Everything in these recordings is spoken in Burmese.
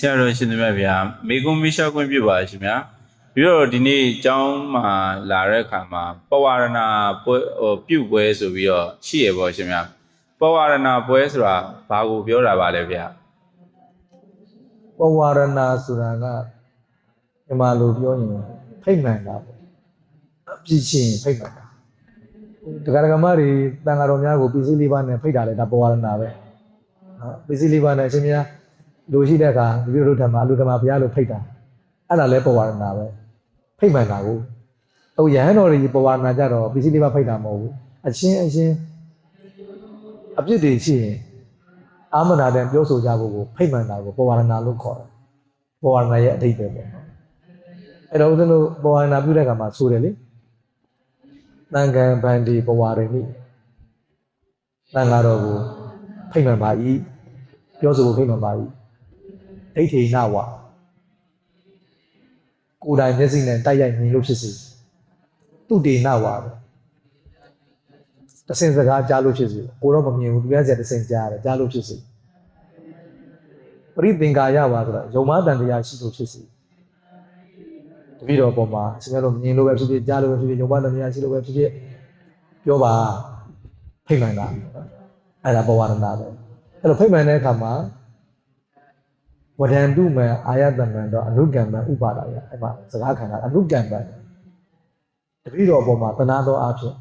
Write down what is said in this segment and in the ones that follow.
ဆရာတော်ရှင်သမြတ်ဗျာမေကွန်မီရှာခွင့်ပြုပါရှင်ဗျာပြီးတော့ဒီနေ့ကျောင်းမှာလာတဲ့အခါမှာပဝရဏပွဲဟိုပြုပွဲဆိုပြီးတော့ရှိရပေါ့ရှင်ဗျာပဝရဏပွဲဆိုတာဘာကိုပြောတာပါလဲဗျာပဝရဏဆိုတာကမြန်မာလိုပြောရင်ဖိတ်မှန်တာပေါ့ပြည့်ချင်းဖိတ်မှန်တာတရားဓမ္မတွေတန်ဃာတော်များကိုပြည်စည်းလေးပါးနဲ့ဖိတ်တာလေဒါပဝရဏပဲနော်ပြည်စည်းလေးပါးနဲ့အရှင်များ လူရှိတဲ့အခါဒီလိုတို့ဓမ္မအလူဓမ္မဘုရားလို့ဖိတ်တာအဲ့ဒါလဲပဝရဏပဲဖိတ်မှန်တာကိုဟိုယဟန်တော်တွေပဝရဏကြတော့ပြည်စည်းလေးပါးဖိတ်တာမဟုတ်ဘူးအချင်းအချင်းအပြစ်တွေရှိရင်အာမနာတဲ့ပြောဆိုကြဖို့ကိုဖိတ်မှန်တာကိုပဝရဏလို့ခေါ်တယ်ပဝရဏရဲ့အဓိပ္ပာယ်ပေါ့နော်အဲ့တော့ဦးဇင်းတို့ပဝရဏပြုတဲ့အခါမှာဆိုတယ်လေတန်ခံဗန္ဒီပဝရဏိတန်ဃာတော်ကိုဖိတ်မှန်ပါ၏ပြောဆိုဖို့ဖိတ်မှန်ပါ၏ ဒိဋ္ဌိနဝကိုယ်တိုင်မျက်စိနဲ့တိုက်ရိုက်မြင်လို့ဖြစ်စီသူတေနဝပဲတဆင်စကားကြားလို့ဖြစ်စီကိုတော့မမြင်ဘူးသူများစီတဆင်ကြားရတယ်ကြားလို့ဖြစ်စီပရိသင်္ကာယပါဆိုတော့ယုံမတန်တရားရှိလို့ဖြစ်စီတပည့်တော်ပေါ်မှာအရှင်တို့မြင်လို့ပဲဖြစ်ဖြစ်ကြားလို့ပဲဖြစ်ဖြစ်ယုံမတန်တရားရှိလို့ပဲဖြစ်ဖြစ်ပြောပါဖိတ်မှန်တာအဲ့ဒါဘဝရဏပဲအဲ့လိုဖိတ်မှန်တဲ့အခါမှာ ဝဒန္တုမံအာယတမံတော့အနုကံမံဥပါဒာယအဲ့မှာစကားခံတာအနုကံမံတပည့်တော်ပေါ်မှာတနာတော်အဖြစ်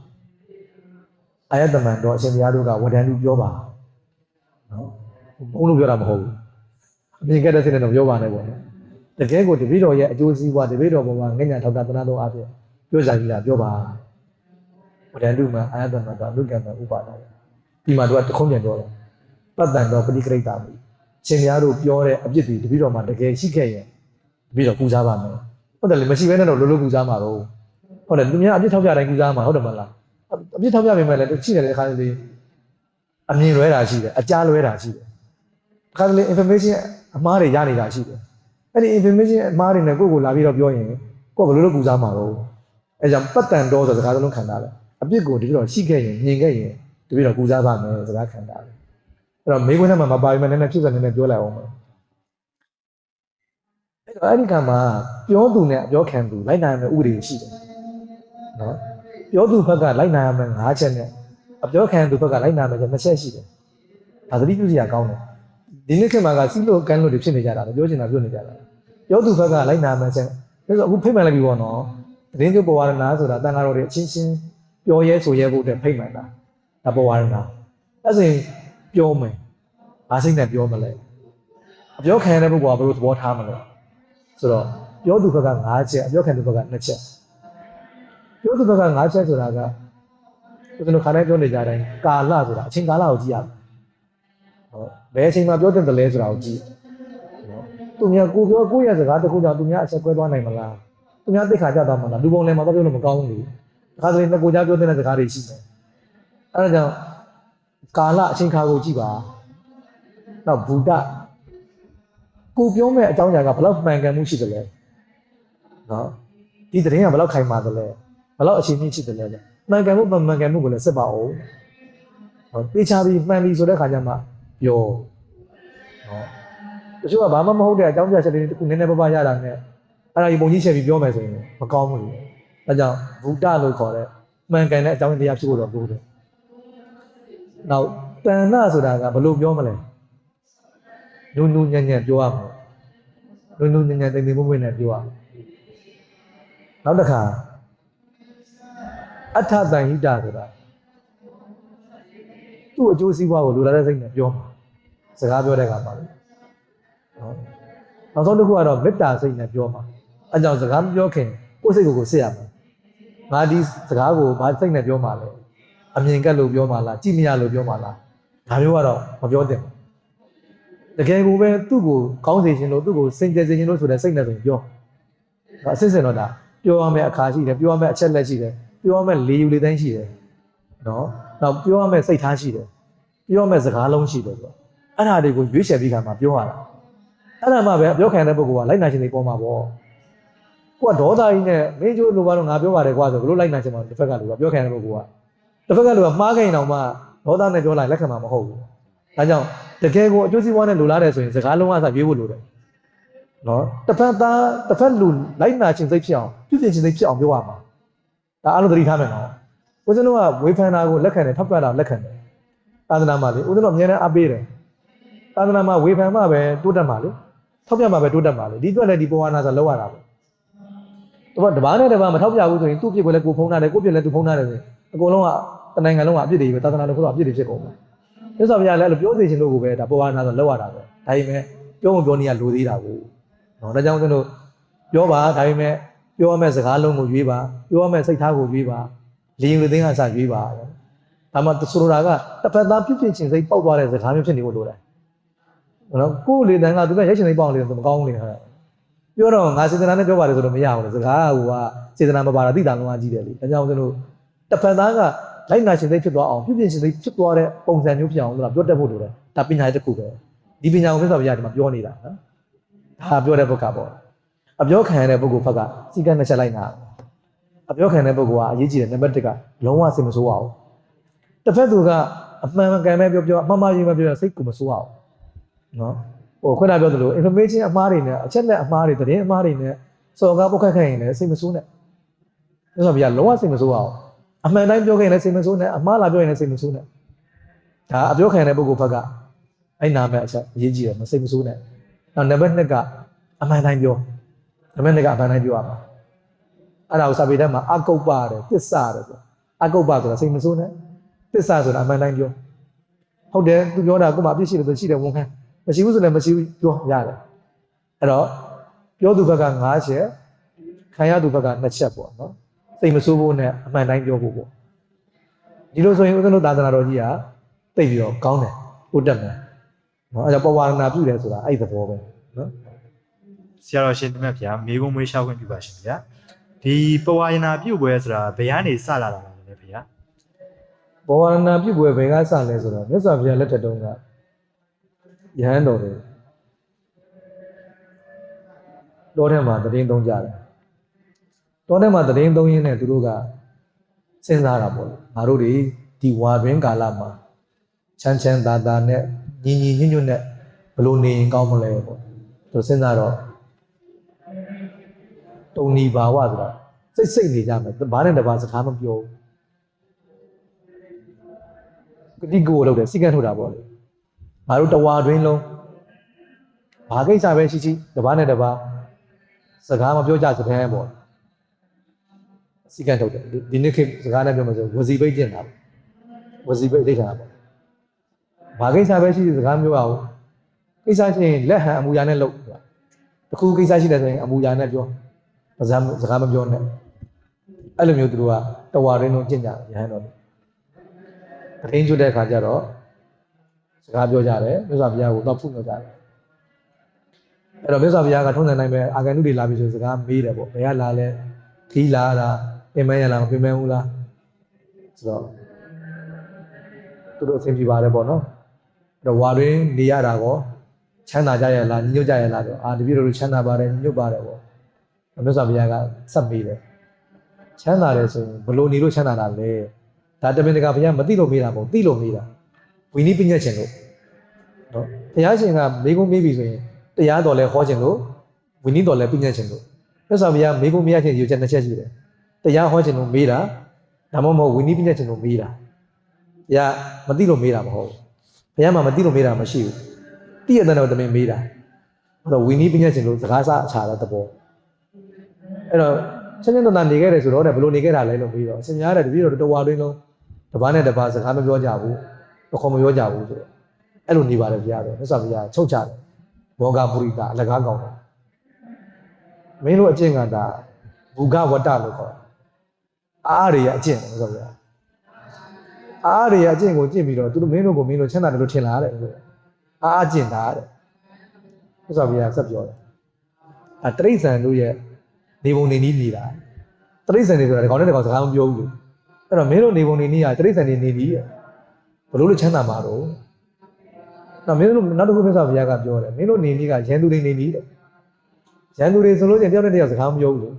အာယတမံတော့အရှင်ဘုရားတို့ကဝဒန္တုပြောပါနော်ဘုန်းလို့ပြောတာမဟုတ်ဘူးအမြင်ကတဲ့စိတ်နဲ့တော့ပြောပါနဲ့ပေါ့နော်တကယ်ကိုတပည့်တော်ရဲ့အကျိုးစီးပွားတပည့်တော်ပေါ်မှာငញ្ញထောက်တာတနာတော်အဖြစ်ပြောစားကြည့်တာပြောပါဝဒန္တုမံအာယတမံတော့အနုကံမံဥပါဒာယဒီမှာတော့တခုံးပြန်ပြောတယ်ပတ္တန်တော်ပဏိကရိတာမိ ရှင်များတို့ပြောတဲ့အပြစ်တွေတပည့်တော်မှာတကယ်ရှိခဲ့ရင်တပည့်တော်ပူဇော်ပါမယ်ဟုတ်တယ်လေမရှိဘဲနဲ့တော့လိုလိုပူဇော်မှာတော့ဟုတ်တယ်သူများအပြစ်ထောက်ပြတိုင်းပူဇော်မှာဟုတ်တယ်မလားအပြစ်ထောက်ပြပေမဲ့လည်းရှိတယ်တဲ့ခါလေးအမြင်လွဲတာရှိတယ်အကြားလွဲတာရှိတယ်ခါလေး information အမှားတွေရနေတာရှိတယ်အဲ့ဒီ information အမှားတွေနဲ့ကိုယ့်ကိုလာပြီးတော့ပြောရင်ကိုယ်ဘယ်လိုလုပ်ပူဇော်မှာတော့အဲကြောင့်ပတ်တန်တော်ဆိုတဲ့စကားလုံးခံတာလေအပြစ်ကိုတပည့်တော်ရှိခဲ့ရင်မြင်ခဲ့ရင်တပည့်တော်ပူဇော်ပါမယ်စကားခံတာလေ အဲ့တော့မိခွန်းထဲမှာမပါရင်လည်းနည်းနည်းဖြစ်စနေနဲ့ပြောလိုက်အောင်ပါအဲ့တော့အဲ့ဒီကမှာပြောသူနဲ့အပြောခံသူလိုက်နိုင်မယ့်ဥပဒေရှိတယ်နော်ပြောသူဘက်ကလိုက်နိုင်ရမယ့်၅ချက်နဲ့အပြောခံသူဘက်ကလိုက်နိုင်မယ့်ချက်၂ချက်ရှိတယ်ဒါသတိပြုစရာကောင်းတယ်ဒီနေ့ခေတ်မှာကစီးလို့ကန်းလို့တွေဖြစ်နေကြတာလေပြောချင်တာပြောနေကြတာပြောသူဘက်ကလိုက်နိုင်မယ့်ချက်ဒါဆိုအခုဖိတ်မှန်လိုက်ပြီပေါ့နော်သတင်းကျုပ်ပဝရဏဆိုတာတန်ဃာတော်တွေအချင်းချင်းပြောရဲဆိုရဲဖို့အတွက်ဖိတ်မှန်တာဒါပဝရဏအဲ့ဆိုရင် ပြောမယ်။ဘာစိတ်နဲ့ပြောမလဲ။အပြောခံရတဲ့ပုဂ္ဂိုလ်ကဘယ်လိုသဘောထားမလဲ။ဆိုတော့ပြောသူဘက်က9ချက်အပြောခံသူဘက်က2ချက်။ပြောသူဘက်က9ချက်ဆိုတာကကျွန်တော်ခါတိုင်းပြောနေကြတိုင်းကာလဆိုတာအချိန်ကာလကိုကြည့်ရမယ်။ဟုတ်ဘယ်အချိန်မှာပြောတဲ့တလဲဆိုတာကိုကြည့်။နော်သူများကိုပြောကိုယ့်ရဲ့စကားတစ်ခုကြောင့်သူများအချက်ကွဲသွားနိုင်မလား။သူများသိခါကြသွားမှာလားလူပုံလည်းမတော့ပြောလို့မကောင်းဘူးလေ။အခါဆိုရင်ကိုကြားပြောတဲ့စကားတွေရှိတယ်။အဲဒါကြောင့် ကာလအချိန်ခါကိုကြည့်ပါ။နောက်ဘူတကိုပြောမဲ့အကြောင်းအရာကဘယ်လောက်မှန်ကန်မှုရှိတယ်လဲ။နော်ဒီသတင်းကဘယ်လောက်ခိုင်မာတယ်လဲ။ဘယ်လောက်အခြေအနေရှိတယ်လဲ။မှန်ကန်မှုမမှန်ကန်မှုကိုလည်းစစ်ပါအောင်။ဟောတေချာပြီးမှန်ပြီဆိုတဲ့ခါကျမှပြော။နော်တချို့ကဘာမှမဟုတ်တဲ့အကြောင်းပြချက်လေးတစ်ခုနည်းနည်းပါးပါးရတာနဲ့အဲ့ဒါကြီးပုံကြီးချက်ပြီးပြောမယ်ဆိုရင်မကောင်းဘူးလေ။ဒါကြောင့်ဘူတလို့ခေါ်တဲ့မှန်ကန်တဲ့အကြောင်းတရားဖြစ်ဖို့တော့ပို့တယ်။ နောက်တဏ္ဍဆိုတာကဘယ်လိုပြောမလဲ။နုနုညံ့ညံ့ပြောရမှာ။နုနုညံ့ညံ့တိမ်တိမ်မွေ့မွေ့နဲ့ပြောရမှာ။နောက်တစ်ခါအထတန်ဟိတဆိုတာသူ့အကျိုးစီးပွားကိုလိုလားတဲ့စိတ်နဲ့ပြောမှာ။စကားပြောတဲ့အခါမှာလေ။နော်။နောက်ဆုံးတစ်ခုကတော့မေတ္တာစိတ်နဲ့ပြောမှာ။အဲကြောင့်စကားမပြောခင်ကိုယ်စိတ်ကိုယ်ကိုစစ်ရမှာ။ငါဒီစကားကိုဘာစိတ်နဲ့ပြောမှာလဲ။ အမြင်ကက်လို့ပြောမှာလား။ကြည့်မရလို့ပြောမှာလား။ဒါမျိုးကတော့မပြောသင့်ဘူး။တကယ်ကိုပဲသူ့ကိုကောင်းစေခြင်းလို့သူ့ကိုစိတ်ကြစေခြင်းလို့ဆိုတဲ့စိတ်နဲ့ဆိုရင်ပြော။ဒါအစစ်စစ်တော့ဒါပြောရမယ့်အခါရှိတယ်ပြောရမယ့်အချက်လက်ရှိတယ်ပြောရမယ့်လေးယူလေးတိုင်းရှိတယ်။နော်။နောက်ပြောရမယ့်စိတ်ထားရှိတယ်။ပြောရမယ့်စကားလုံးရှိတယ်ဆိုတော့အဲ့ဒါတွေကိုရွေးချယ်ပြီးခါမှာပြောရတာ။အဲ့ဒါမှပဲအပြောခံတဲ့ပုဂ္ဂိုလ်ကလိုက်နာခြင်းတွေပေါ်မှာပေါ့။ကိုကဒေါသကြီးနဲ့မင်းကျိုးလိုပါတော့ငါပြောပါတယ်ကွာဆိုဘလို့လိုက်နာခြင်းမှာတစ်ဖက်ကလူကပြောခံတဲ့ပုဂ္ဂိုလ်က တစ်ဖက်ကလူကမှားခဲ့ရင်တော့မှဒေါသနဲ့ပြောလိုက်လက်ခံမှာမဟုတ်ဘူး။ဒါကြောင့်တကယ်ကိုအကျိုးစီးပွားနဲ့လိုလားတယ်ဆိုရင်စကားလုံးအစားရွေးဖို့လိုတယ်နော်တစ်ဖက်သားတစ်ဖက်လူလိုက်နာခြင်းစိတ်ဖြစ်အောင်ပြုပြင်ခြင်းစိတ်ဖြစ်အောင်ပြောရမှာဒါအလုံးသတိထားမယ်နော်ဦးဇင်းတို့ကဝေဖန်တာကိုလက်ခံတယ်ထောက်ပြတာလက်ခံတယ်သာသနာမှာလေဦးဇင်းတို့အများနဲ့အားပေးတယ်သာသနာမှာဝေဖန်မှပဲတိုးတက်မှာလေထောက်ပြမှပဲတိုးတက်မှာလေဒီအတွက်လည်းဒီပေါ်ဝါနာဆိုလောက်ရတာပဲ တော့တပားနဲ့တပားမထောက်ပြဘူးဆိုရင်သူ့ပြစ်ကိုလည်းကိုဖုံးထားတယ်ကိုပြစ်လည်းသူဖုံးထားတယ်ဆိုရင်အကုန်လုံးကတနိုင်ငံလုံးကအပြစ်တွေပဲသာသနာတော်ကအပြစ်တွေဖြစ်ကုန်တယ်မြတ်စွာဘုရားလည်းအဲ့လိုပြောစေချင်လို့ကိုပဲဒါပေါ်ဝါနာဆိုလောက်ရတာပဲဒါပေမဲ့ပြောမပြောနေရလိုသေးတာကိုနော်ဒါကြောင့်ကျွန်တော်ပြောပါဒါပေမဲ့ပြောရမယ့်စကားလုံးကိုရွေးပါပြောရမယ့်စိတ်ထားကိုရွေးပါလင်းလူသိန်းကစရွေးပါဒါမှဆိုလိုတာကတစ်ဖက်သားပြုတ်ပြချင်းစိတ်ပေါက်သွားတဲ့စကားမျိုးဖြစ်နေဖို့လိုတယ်နော်ကိုယ်လေတန်းကသူကရိုက်ချင်စိတ်ပေါက်နေတယ်မကောင်းဘူးလေဟာ ပြောတော့ငါစေတနာနဲ့ပြောပါတယ်ဆိုတော့မရဘူးလေစကားကဟိုကစေတနာမပါတာသိတာလုံးဝကြီးတယ်လေဒါကြောင့်ကျွန်တော်တစ်ဖက်သားကလိုက်နာရှင်စိတ်ဖြစ်သွားအောင်ပြုတ်ပြချင်းစိတ်ဖြစ်သွားတဲ့ပုံစံမျိုးဖြစ်အောင်လို့ပြောတတ်ဖို့လိုတယ်ဒါပညာရေးတစ်ခုပဲဒီပညာကိုမြတ်စွာဘုရားဒီမှာပြောနေတာနော်ဒါပြောတဲ့ဘုတ်ကပေါ့အပြောခံရတဲ့ပုဂ္ဂိုလ်ဘက်ကစီကံနှစ်ချက်လိုက်နာအပြောခံတဲ့ပုဂ္ဂိုလ်ကအရေးကြီးတယ်နံပါတ်1ကလုံးဝစိတ်မဆိုးအောင်တစ်ဖက်သူကအမှန်မှန်ကန်ပဲပြောပြောအမှားမှားရေးပဲပြောပြောစိတ်ကိုမဆိုးအောင်နော် ဟိုခုနပြောသလို information အမှားတွေနဲ့အချက်လက်အမှားတွေသတင်းအမှားတွေနဲ့စော်ကားပုတ်ခတ်ခိုင်းရင်လည်းစိတ်မဆိုးနဲ့ဒါဆိုပြရလုံးဝစိတ်မဆိုးအောင်အမှန်တိုင်းပြောခဲ့ရင်လည်းစိတ်မဆိုးနဲ့အမှားလာပြောရင်လည်းစိတ်မဆိုးနဲ့ဒါအပြောခံတဲ့ပုဂ္ဂိုလ်ဘက်ကအဲ့နာမဲ့အချက်အရေးကြီးတယ်မစိတ်မဆိုးနဲ့နောက်နံပါတ်2ကအမှန်တိုင်းပြောနံပါတ်2ကအမှန်တိုင်းပြောရမှာအဲ့ဒါကိုစာပေထဲမှာအကုပ္ပတယ်သစ္စာတယ်ဆိုအကုပ္ပဆိုတာစိတ်မဆိုးနဲ့သစ္စာဆိုတာအမှန်တိုင်းပြောဟုတ်တယ်သူပြောတာကိုမှအပြစ်ရှိတယ်ဆိုရှိတယ်ဝန်ခံ မရှိဘူးဆိုလည်းမရှိဘူးပြောရတယ်အဲ့တော့ပြောသူဘက်က9ချက်ခံရသူဘက်က2ချက်ပေါ့နော်စိတ်မဆိုးဖို့နဲ့အမှန်တိုင်းပြောဖို့ပေါ့ဒီလိုဆိုရင်ဦးဇင်းတို့သာသနာတော်ကြီးကတိတ်ပြီးတော့ကောင်းတယ်ဟုတ်တယ်မယ်နော်အဲ့ဒါပဝါရဏပြုတယ်ဆိုတာအဲ့ဒီသဘောပဲနော်ဆရာတော်ရှင်တမက်ဗျာမေကုံမွေးရှောက်ခွင့်ပြုပါရှင်ဗျာဒီပဝါယနာပြုတ်ပွဲဆိုတာဘယ်ကနေစလာတာလဲဗျာပဝါရဏပြုပွဲဘယ်ကစလဲဆိုတော့မြတ်စွာဘုရားလက်ထက်တုန်းက ယဟန်တော်တွေတောထဲမှာတည်င်းသုံးကြတယ်တောထဲမှာတည်င်းသုံးရင်းနဲ့သူတို့ကစဉ်းစားတာပေါ့လေငါတို့တွေဒီဝါတွင်းကာလမှာချမ်းချမ်းသာသာနဲ့ညီညီညွတ်ညွတ်နဲ့ဘယ်လိုနေရင်ကောင်းမလဲပေါ့သူစဉ်းစားတော့တုံနီဘာဝဆိုတာစိတ်စိတ်နေကြမယ်ဘာနဲ့တပါစကားမပြောဘူးကတိကိုလုပ်တယ်စီကံထုတ်တာပေါ့လေ ငါတို့တဝါတွင်းလုံးဘာကိစ္စပဲရှိရှိတပားနဲ့တပားစကားမပြောကြစတဲ့ပေါ့စီကံထုတ်တယ်ဒီဒီနေ့ခေတ်စကားနဲ့ပြောမှဆိုဝစီပိတ်ကျင့်တာပေါ့ဝစီပိတ်ဒိဋ္ဌာပေါ့ဘာကိစ္စပဲရှိရှိစကားမပြောရဘူးကိစ္စရှိရင်လက်ဟန်အမူအရာနဲ့လုပ်တခုကိစ္စရှိတယ်ဆိုရင်အမူအရာနဲ့ပြောစကားစကားမပြောနဲ့အဲ့လိုမျိုးသူတို့ကတဝါတွင်းလုံးကျင့်ကြတယ်ရဟန်းတော်တွေတရင်ကျွတ်တဲ့ခါကျတော့ စကားပြောကြတယ်မြတ်စွာဘုရားကိုတော့ဖုတ်ပြောကြတယ်အဲ့တော့မြတ်စွာဘုရားကထုံးစံတိုင်းပဲအာဂန်တုတွေလာပြီဆိုရင်စကားမေးတယ်ပေါ့ဘယ်ကလာလဲခီးလာတာပင်မရလားမပင်မဘူးလားဆိုတော့သူတို့အဆင်ပြေပါတယ်ပေါ့နော်အဲ့တော့ဝါတွင်နေရတာကောချမ်းသာကြရလားညညွတ်ကြရလားတော့အာတပည့်တော်တို့ချမ်းသာပါတယ်ညညွတ်ပါတယ်ပေါ့မြတ်စွာဘုရားကဆက်မေးတယ်ချမ်းသာတယ်ဆိုရင်ဘလို့နေလို့ချမ်းသာတာလဲဒါတမင်တကာဘုရားမသိလို့မေးတာမဟုတ်သိလို့မေးတာ ဝိနည်းပညာရှင်လို့နော်ဘုရားရှင်ကမေးခွန်းမေးပြီဆိုရင်တရားတော်လဲဟောခြင်းလို့ဝိနည်းတော်လဲပညာရှင်လို့မြတ်စွာဘုရားမေးခွန်းမေးရခြင်းယူချက်နှစ်ချက်ရှိတယ်တရားဟောခြင်းလို့မေးတာဒါမှမဟုတ်ဝိနည်းပညာရှင်လို့မေးတာဘုရားမသိလို့မေးတာမဟုတ်ဘုရားမှမသိလို့မေးတာမရှိဘူးသိရတဲ့တော့တမင်မေးတာအဲ့တော့ဝိနည်းပညာရှင်လို့စကားစအခြာတဲ့သဘောအဲ့တော့ချင်းချင်းတန်တန်နေခဲ့တယ်ဆိုတော့တဲ့ဘယ်လိုနေခဲ့တာလဲလို့ပြီးတော့အရှင်များတဲ့တပည့်တော်တဝါတွင်းလုံးတပားနဲ့တပားစကားမပြောကြဘူး ဘခေါ်မပြောကြဘူးဆိုတော့အဲ့လိုနေပါတယ်ဘုရားပဲမြတ်စွာဘုရားချုပ်ချတယ်ဘောဂပုရိသအလကားကောင်းတယ်မင်းတို့အကျင့်ကဒါဘူဂဝတ္တလို့ခေါ်တယ်အားရရအကျင့်မြတ်စွာဘုရားအားရရအကျင့်ကိုကျင့်ပြီးတော့သူတို့မင်းတို့ကိုမင်းတို့ချမ်းသာတယ်လို့ထင်လာတဲ့အားအကျင့်တာတဲ့မြတ်စွာဘုရားဆက်ပြောတယ်အဲတရိษံတို့ရဲ့နေပုံနေနည်းနေတာတရိษံတွေဆိုတာဒီကောင်နဲ့ဒီကောင်စကားမပြောဘူးလေအဲ့တော့မင်းတို့နေပုံနေနည်းကတရိษံတွေနေနည်းရဲ့ ဘလို့လို့ချမ်းသာမှာတော့နောက်မင်းတို့နောက်တစ်ခုမြတ်စွာဘုရားကပြောတယ်မင်းတို့နေနည်းကရန်သူတွေနေနည်းတဲ့ရန်သူတွေဆိုလို့ချင်းတယောက်နဲ့တယောက်စကားမပြောဘူးလေ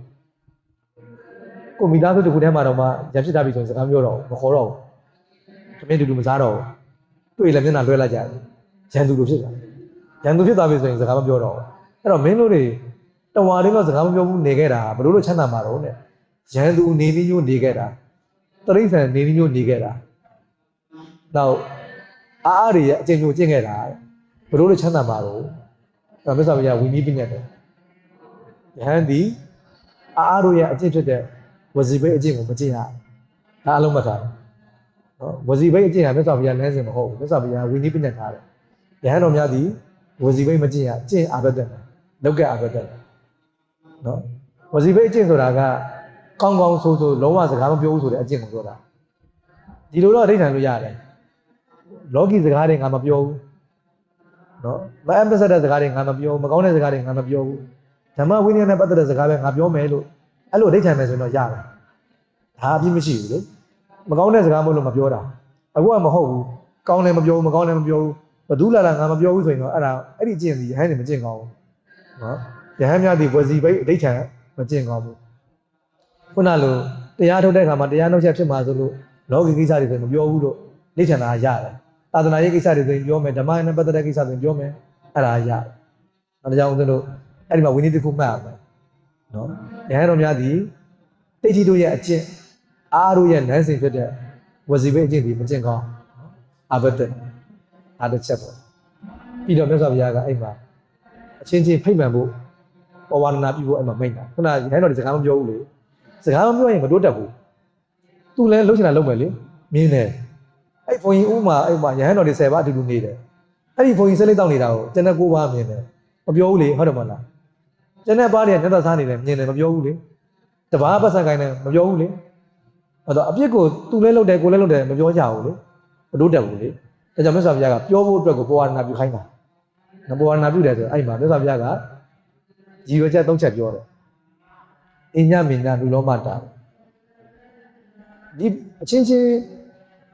ကိုမိသားစုတစ်ခုထဲမှာတော့မှရန်ဖြစ်တာပြီဆိုရင်စကားမပြောတော့ဘူးမခေါ်တော့ဘူးတမင်းတူတူမစားတော့ဘူးတွေ့လည်းမျက်နှာလွှဲလိုက်ကြတယ်ရန်သူလိုဖြစ်တာရန်သူဖြစ်သွားပြီဆိုရင်စကားမပြောတော့ဘူးအဲ့တော့မင်းတို့တွေတဝါရင်းတော့စကားမပြောဘူးနေခဲ့တာဘယ်လိုလုပ်ချမ်းသာမှာတော့တဲ့ရန်သူနေပြီးမျိုးနေခဲ့တာတရိษံနေပြီးမျိုးနေခဲ့တာ နောက်အားအားတွေရဲ့အကျင့်မျိုးကျင့်ခဲ့တာတဲ့ဘယ်လိုလုပ်ချမ်းသာမှာတော့အဲ့တော့မြတ်စွာဘုရားဝီနည်းပညာတယ်ယဟန်ဒီအားအားတို့ရဲ့အကျင့်ဖြစ်တဲ့ဝစီဘိတ်အကျင့်ကိုမကျင့်ရဘူးဒါအလုံးမထားဘူးနော်ဝစီဘိတ်အကျင့်ဟာမြတ်စွာဘုရားလမ်းစဉ်မဟုတ်ဘူးမြတ်စွာဘုရားဝီနည်းပညာထားတယ်ယဟန်တော်များသည်ဝစီဘိတ်မကျင့်ရကျင့်အာဘတ်တယ်လောက်ကအာဘတ်တယ်နော်ဝစီဘိတ်အကျင့်ဆိုတာကကောင်းကောင်းဆိုးဆိုးလုံးဝစကားမပြောဘူးဆိုတဲ့အကျင့်ကိုပြောတာဒီလိုတော့အဋ္ဌာန်လို့ရတယ် လောကီစကားတွေငါမပြောဘူးနော်မအမ်ပစတဲ့စကားတွေငါမပြောဘူးမကောင်းတဲ့စကားတွေငါမပြောဘူးဓမ္မဝိနည်းနဲ့ပတ်သက်တဲ့စကားပဲငါပြောမယ်လို့အဲ့လိုအဋ္ဌာန်ပဲဆိုရင်တော့ရတယ်ဒါအပြစ်မရှိဘူးလေမကောင်းတဲ့စကားမဟုတ်လို့မပြောတာအခုကမဟုတ်ဘူးကောင်းလည်းမပြောဘူးမကောင်းလည်းမပြောဘူးဘဒူးလာလာငါမပြောဘူးဆိုရင်တော့အဲ့ဒါအဲ့ဒီကျင့်စီရဟန်းနေမကျင့်ကောင်းဘူးနော်ရဟန်းများဒီဝစီဘိတ်အဋ္ဌာန်မကျင့်ကောင်းဘူးခုနလိုတရားထုတ်တဲ့အခါမှာတရားနှုတ်ချက်ဖြစ်မှာဆိုလို့လောကီကိစ္စတွေဆိုရင်မပြောဘူးလို့ဋ္ဌာန်သာရတယ် သာသနာရေးကိစ္စတွေဆိုရင်ပြောမယ်ဓမ္မနဲ့ပတ်သက်တဲ့ကိစ္စဆိုရင်ပြောမယ်အဲ့ဒါရတယ်အဲဒါကြောင့်ဦးဇင်းတို့အဲ့ဒီမှာဝိနည်းတစ်ခုမှတ်ရမယ်နော်ရဟန်းတော်များဒီတိတ်တိတို့ရဲ့အကျင့်အားတို့ရဲ့နန်းစင်ဖြစ်တဲ့ဝစီဘိတ်အကျင့်ဒီမကျင့်ကောင်းအာဘတ်တဲ့အားတစ်ချက်ပေါ့ပြီးတော့မြတ်စွာဘုရားကအဲ့မှာအချင်းချင်းဖိတ်မှန်ဖို့ပဝါဒနာပြုဖို့အဲ့မှာမိန့်တာခုနရဟန်းတော်ဒီစကားမပြောဘူးလေစကားမပြောရင်မတိုးတက်ဘူးသူလည်းလှုပ်ချင်တာလှုပ်မယ်လေမြင်းတယ် အဲ့ဘုံကြီးဥမာအဲ့မှာရဟန်းတော်ဒီ10ပါးအတူတူနေတယ်အဲ့ဒီဘုံကြီးဆက်လက်တောက်နေတာကိုကျွန်တော်ကိုးပါမြင်တယ်မပြောဘူးလေဟုတ်တယ်မလားကျွန်တော်ပါးတွေကညက်သက်စားနေတယ်မြင်တယ်မပြောဘူးလေတပားပတ်စံကိုင်းတယ်မပြောဘူးလေအဲ့တော့အပြစ်ကိုသူလည်းလှုပ်တယ်ကိုလည်းလှုပ်တယ်မပြောကြဘူးလေမတိုးတက်ဘူးလေဒါကြောင့်မြတ်စွာဘုရားကပြောဖို့အတွက်ကိုပဝါဒနာပြုခိုင်းတာနပဝါဒနာပြုတယ်ဆိုအဲ့မှာမြတ်စွာဘုရားကရည်ရွယ်ချက်၃ချက်ပြောတယ်အညမင်ညာလူလောမတာဒီအချင်းချင်း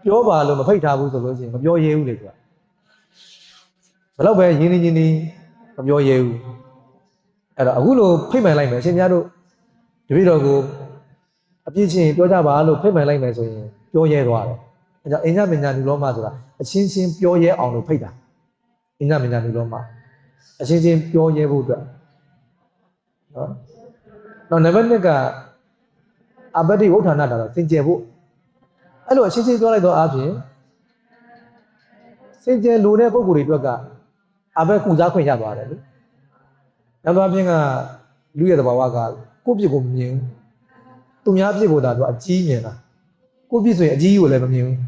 ပြောပါလို့မဖိတ်ထားဘူးဆိုလို့ရှိရင်မပြောရဲဘူးလေကွာဘယ်တော့ပဲရင်းနေရင်းနေမပြောရဲဘူးအဲ့တော့အခုလိုဖိတ်မှန်လိုက်မယ်အရှင်များတို့တပည့်တော်ကိုအပြည့်ချင်းပြောကြပါလို့ဖိတ်မှန်လိုက်မယ်ဆိုရင်ပြောရဲသွားတယ်အဲကြောင့်အညမင်ညာလူလောမဆိုတာအချင်းချင်းပြောရဲအောင်လို့ဖိတ်တာအညမင်ညာလူလောမအချင်းချင်းပြောရဲဖို့အတွက်နော်နောက်နံပါတ်1ကအဘတိဝဋ္ဌာဏတာတော့စင်ကြယ်ဖို့ အဲ့လိုအချင်းချင်းပြောလိုက်တော့အားဖြင့်စင်ကြယ်လိုတဲ့ပုံကိုယ်တွေအတွက်ကအဘက်ကုစားခွင့်ရသွားတယ်လေနောက်တစ်ပြင်ကလူရဲ့သဘာဝကကိုယ့်ပြစ်ကိုမမြင်ဘူးသူများပြစ်ကိုသာသူအကြီးမြင်တာကိုယ့်ပြစ်ဆိုရင်အကြီးကိုလည်းမမြင်ဘူး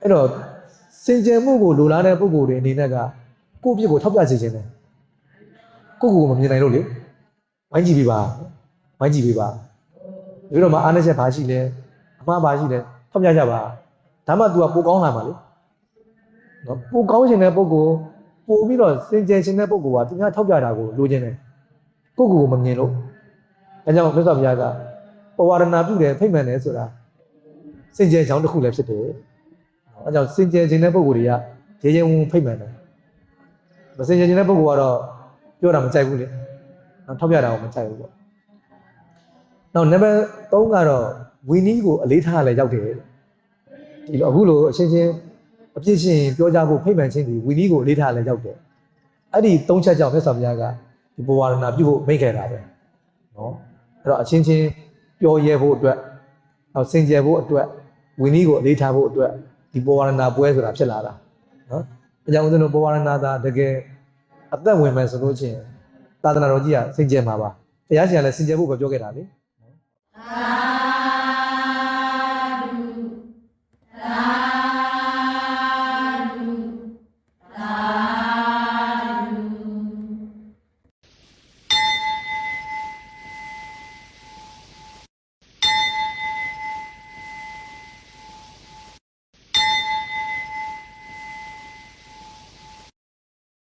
အဲ့တော့စင်ကြယ်မှုကိုလိုလားတဲ့ပုံကိုယ်တွေအနေနဲ့ကကိုယ့်ပြစ်ကိုထောက်ပြစေခြင်းတယ်ကိုယ့်ကိုယ်ကိုမမြင်နိုင်လို့လေဝိုင်းကြည့်ပြပါဝိုင်းကြည့်ပြပါဒီတော့မှအားနည်းချက်ဘာရှိလဲအ မှားဘာရှိလဲထောက်ပြကြပါဒါမှ तू ကပိုကောင်းလာမှာလေနော်ပိုကောင်းခြင်းတဲ့ပုံကိုပို့ပြီးတော့စင်ကြယ်ခြင်းတဲ့ပုံကသူများထောက်ပြတာကိုလိုချင်တယ်ကိုယ့်ကိုယ်ကိုမမြင်လို့အဲကြောင့်မြတ်စွာဘုရားကပဝါရဏပြုတယ်ဖိတ်မှန်တယ်ဆိုတာစင်ကြယ်ကြောင်းတစ်ခုလည်းဖြစ်တယ်အဲကြောင့်စင်ကြယ်ခြင်းတဲ့ပုံတွေကရေရင်ဝင်ဖိတ်မှန်တယ်မစင်ကြယ်ခြင်းတဲ့ပုံကတော့ပြောတာမကြိုက်ဘူးလေနော်ထောက်ပြတာကိုမကြိုက်ဘူးပေါ့ နောက်နံပါတ်3ကတော့ဝီနီးကိုအလေးထားရလဲရောက်တယ်ဒီလိုအခုလိုအချင်းချင်းအပြစ်ရှင်ပြောကြဖို့ဖိတ်မှန်ခြင်းဒီဝီနီးကိုအလေးထားရလဲရောက်တယ်အဲ့ဒီ၃ချက်ကြောင့်မြတ်စွာဘုရားကဒီဘဝရဏပြုဖို့မိတ်ခဲ့တာပဲနော်အဲ့တော့အချင်းချင်းပြောရဲဖို့အတွက်နောက်စင်ကြယ်ဖို့အတွက်ဝီနီးကိုအလေးထားဖို့အတွက်ဒီဘဝရဏပွဲဆိုတာဖြစ်လာတာနော်အကြောင်းဦးဇင်းတို့ဘဝရဏသာတကယ်အသက်ဝင်မယ်ဆိုလို့ချင်းသာသနာတော်ကြီးကစင်ကြယ်မှာပါဘုရားရှင်ကလည်းစင်ကြယ်ဖို့ပဲပြောခဲ့တာလေသာ